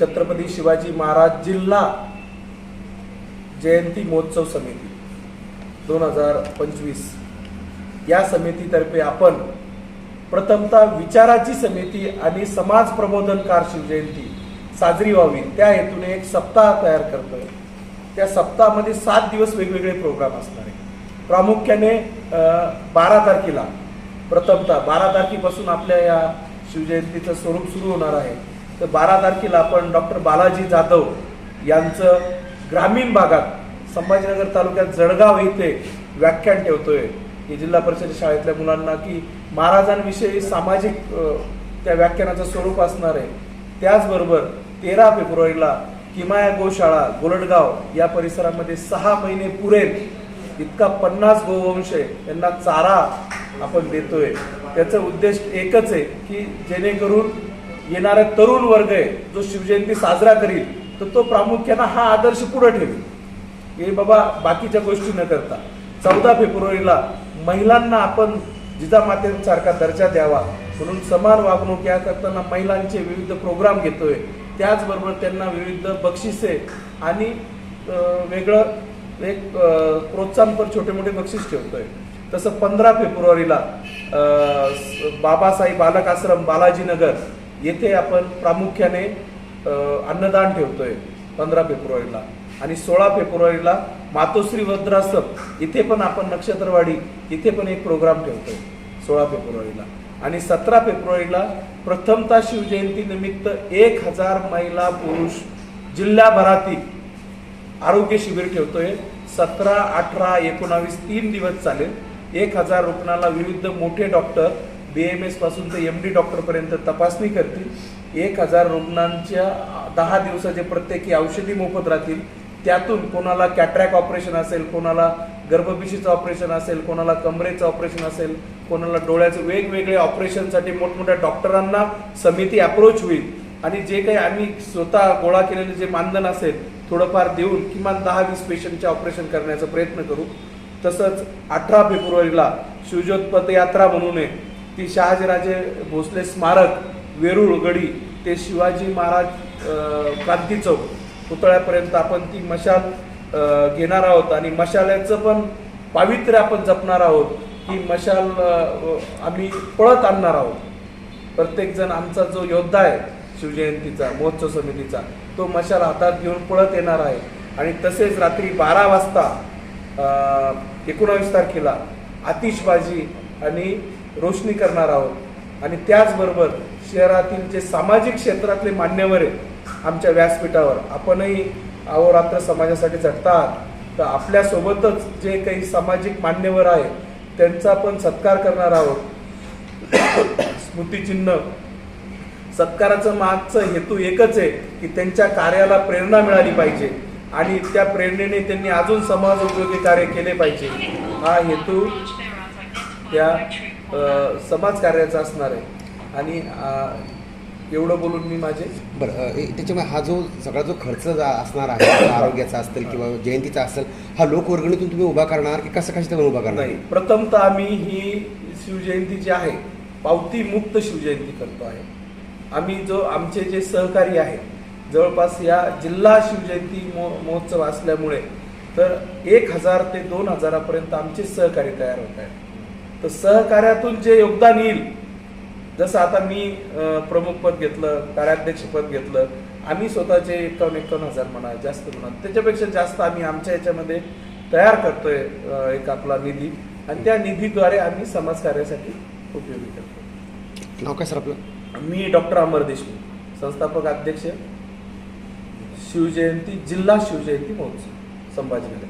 छत्रपती शिवाजी महाराज जिल्हा जयंती महोत्सव समिती दोन हजार पंचवीस. या समितीतर्फे आपण प्रथमतः विचाराची समिती आणि समाज प्रबोधनकार शिवजयंती साजरी व्हावी. त्या हेतूने एक सप्ताह तयार करतोय. त्या सप्ताहामध्ये सात दिवस वेगवेगळे प्रोग्राम असणार आहे प्रामुख्याने बारा तारखेला प्रथमतः बारा तारखेपासून आपल्या या शिवजयंतीचं स्वरूप सुरू होणार आहे. तर बारा तारखेला आपण डॉक्टर बालाजी जाधव यांचं ग्रामीण भागात संभाजीनगर तालुक्यात जळगाव येथे व्याख्यान ठेवतोय. की जिल्हा परिषद शाळेतल्या मुलांना की महाराजांविषयी सामाजिक त्या व्याख्यानाचं स्वरूप असणार आहे. त्याचबरोबर तेरा फेब्रुवारीला किमाया गोशाळा गोलडगाव या परिसरामध्ये सहा महिने पुरेल. इतका पन्नास गोवंश आहे. यांना चारा आपण देतोय. त्याचा उद्देश एकच आहे की जेणेकरून येणारा तरुण वर्ग आहे जो शिवजयंती साजरा करील तर तो प्रामुख्यानं हा आदर्श पुढे ठेवेल. हे बाबा बाकीच्या गोष्टी न करता. चौदा फेब्रुवारीला महिलांना आपण जिजामातेसारखा दर्जा द्यावा म्हणून समान वागणूक या करताना महिलांचे विविध प्रोग्राम घेतोय. त्याचबरोबर त्यांना विविध बक्षिसे आणि वेगळं एक प्रोत्साहनपर छोटे मोठे बक्षीस ठेवतोय. तसं पंधरा फेब्रुवारीला बाबासाहेब बालक आश्रम बालाजीनगर येथे आपण प्रामुख्याने अन्नदान ठेवतोय पंधरा फेब्रुवारीला. आणि सोळा फेब्रुवारीला मातोश्री वद्रासप इथे पण आपण नक्षत्रवाडी इथे पण एक प्रोग्राम ठेवतोय सोळा फेब्रुवारीला. आणि सतरा फेब्रुवारीला प्रथमता शिवजयंतीनिमित्त एक हजार महिला पुरुष जिल्ह्याभरातील आरोग्य शिबिर ठेवतोय. सतरा अठरा एकोणावीस तीन दिवस चालेल. एक हजार रुग्णाला विविध मोठे डॉक्टर बी एम एसपासून ते एम डी डॉक्टरपर्यंत तपासणी करतील. एक हजार रुग्णांच्या दहा दिवसाचे प्रत्येकी औषधी मोफत राहतील. त्यातून कोणाला कॅट्रॅक ऑपरेशन असेल कोणाला गर्भपिशीचं ऑपरेशन असेल कोणाला कमरेचं ऑपरेशन असेल कोणाला डोळ्याचं वेगवेगळे ऑपरेशनसाठी मोठमोठ्या डॉक्टरांना समिती अप्रोच होईल. आणि जे काही आम्ही स्वतः गोळा केलेले जे मानधन असेल थोडंफार देऊन किमान दहा वीस पेशंटचे ऑपरेशन करण्याचा प्रयत्न करू. तसंच अठरा फेब्रुवारीला शिवज्योत पदयात्रा म्हणून ती शहाजीराजे भोसले स्मारक वेरूळ गडी ते शिवाजी महाराज क्रांती चौक पुतळ्यापर्यंत आपण ती मशाल घेणार आहोत. आणि मशाल्याचं पण पावित्र्य आपण जपणार आहोत. ती मशाल आम्ही पळत आणणार आहोत. प्रत्येकजण आमचा जो योद्धा आहे शिवजयंतीचा महोत्सव समितीचा तो मशाल हातात घेऊन पळत येणार आहे. आणि तसेच रात्री बारा वाजता एकोणावीस तारखेला आतिषबाजी आणि रोशनी करणार आहोत. आणि त्याचबरोबर शहरातील जे सामाजिक क्षेत्रातले मान्यवर आहेत आमच्या व्यासपीठावर आपणही अहोरात्र समाजासाठी झटता आहात तर आपल्यासोबतच जे काही सामाजिक मान्यवर आहे त्यांचा पण सत्कार करणार आहोत. स्मृतिचिन्ह. सत्काराचं मागचं हेतू एकच आहे की त्यांच्या कार्याला प्रेरणा मिळाली पाहिजे. आणि त्या प्रेरणेने त्यांनी अजून समाज उपयोगी कार्य केले पाहिजे. हा हेतू त्या समाज कार्याचा असणार आहे. आणि एवढं बोलून मी माझे बरं त्याच्यामुळे हा जो सगळा जो खर्च असणार आहे आरोग्याचा असेल किंवा जयंतीचा असेल हा लोकवर्गणीतून तुम्ही उभा करणार की कसं कशा उभा करणार? नाही. प्रथमतः आम्ही ही शिवजयंती जी आहे पावती मुक्त शिवजयंती करतो आहे. आम्ही जो आमचे जे सहकारी आहेत जवळपास या जिल्हा शिवजयंती मो महोत्सव असल्यामुळे तर एक हजार ते दोन हजारापर्यंत आमचे सहकारी तयार होत आहेत. तर सहकार्यातून जे योगदान येईल जसं आता मी अं, प्रमुख पद घेतलं कार्याध्यक्ष पद घेतलं आम्ही स्वतःचे एकावन्न एकावन्न हजार म्हणा जास्त म्हणा त्याच्यापेक्षा जास्त आम्ही आमच्या याच्यामध्ये तयार करतोय एक आपला निधी. आणि त्या निधीद्वारे आम्ही समाजकार्यासाठी उपयोगी करतो नाव काय सर आपलं? मी डॉक्टर अमर देशमुख संस्थापक अध्यक्ष शिवजयंती जिल्हा शिवजयंती महोत्सव संभाजीनगर.